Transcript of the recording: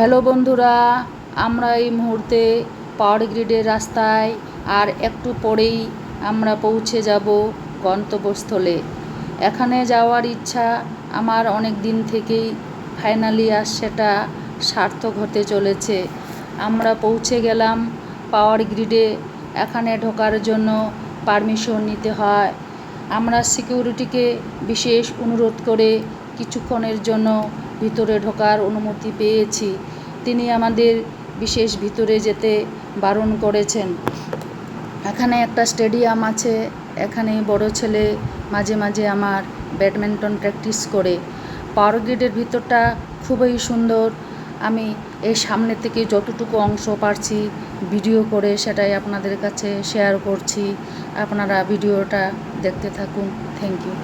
Hello বন্ধুরা, আমরা এই মুহূর্তে পাওয়ার গ্রিডের রাস্তায় আর একটু পরেই আমরা পৌঁছে যাব গন্তব্যস্থলে। এখানে যাওয়ার ইচ্ছা আমার অনেক দিন থেকেই। ফাইনালি আর সেটা সার্থক হতে চলেছে। আমরা পৌঁছে গেলাম পাওয়ার গ্রিডে। এখানে ঢোকার জন্য পারমিশন নিতে হয়। আমরা সিকিউরিটিকে বিশেষ অনুরোধ করে কিছুক্ষণের জন্য ভিতরে ঢোকার অনুমতি পেয়েছি। তিনি আমাদের বিশেষ ভিতরে যেতে বারণ করেছেন। এখানে একটা স্টেডিয়াম আছে, এখানে বড় ছেলে মাঝে মাঝে আমার ব্যাডমিন্টন প্র্যাকটিস করে। পাওয়ার গ্রিডের ভিতরটা খুবই সুন্দর। আমি এই সামনে থেকে যতটুকু অংশ পারছি ভিডিও করে সেটাই আপনাদের কাছে শেয়ার করছি। আপনারা ভিডিওটা দেখতে থাকুন। Thank you.